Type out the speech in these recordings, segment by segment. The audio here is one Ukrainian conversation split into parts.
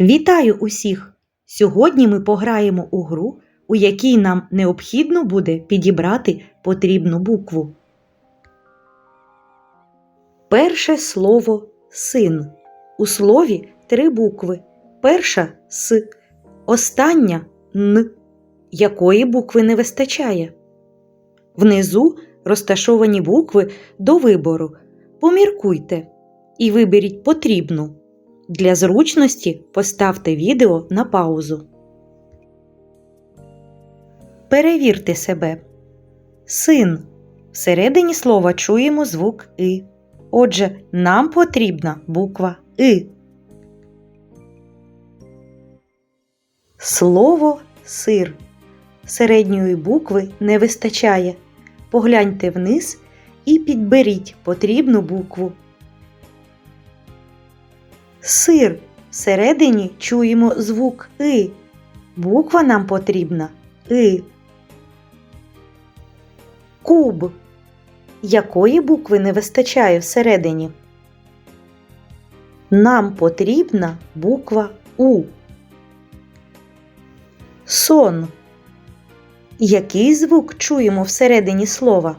Вітаю усіх! Сьогодні ми пограємо у гру, у якій нам необхідно буде підібрати потрібну букву. Перше слово син. У слові три букви. Перша с, остання н. Якої букви не вистачає? Внизу розташовані букви до вибору. Поміркуйте і виберіть потрібну. Для зручності поставте відео на паузу. Перевірте себе. Син. Всередині слова чуємо звук И. Отже, нам потрібна буква И. Слово сир. Середньої букви не вистачає. Погляньте вниз і підберіть потрібну букву. Сир. Всередині чуємо звук И. Буква нам потрібна И. Куб. Якої букви не вистачає всередині? Нам потрібна буква У. Сон. Який звук чуємо всередині слова?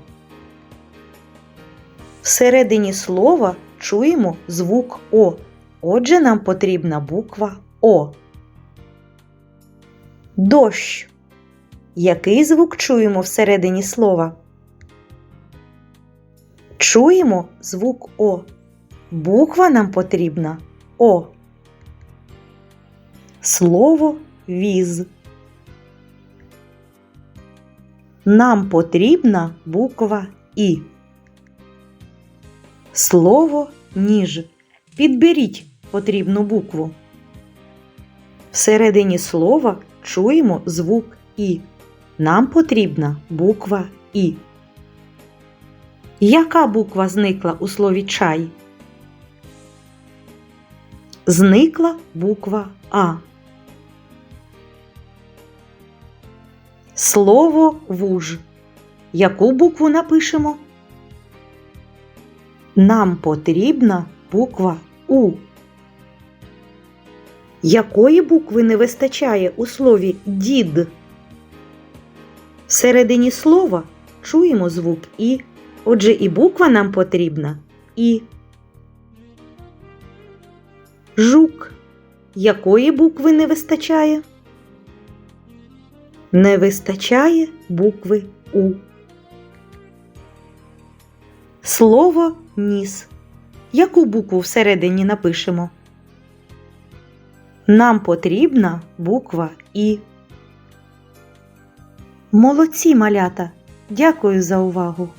Всередині слова чуємо звук О. Отже, нам потрібна буква О. Дощ. Який звук чуємо всередині слова? Чуємо звук О. Буква нам потрібна О. Слово віз. Нам потрібна буква І. Слово ніж. Підберіть потрібну букву. Всередині слова чуємо звук І. Нам потрібна буква І. Яка буква зникла у слові чай? Зникла буква А. Слово вуж. Яку букву напишемо? Нам потрібна буква У. Якої букви не вистачає у слові дід? Всередині слова чуємо звук І, отже і буква нам потрібна І. Жук. Якої букви не вистачає? Не вистачає букви У. Слово ніс. Яку букву всередині напишемо? Нам потрібна буква І. Молодці малята! Дякую за увагу!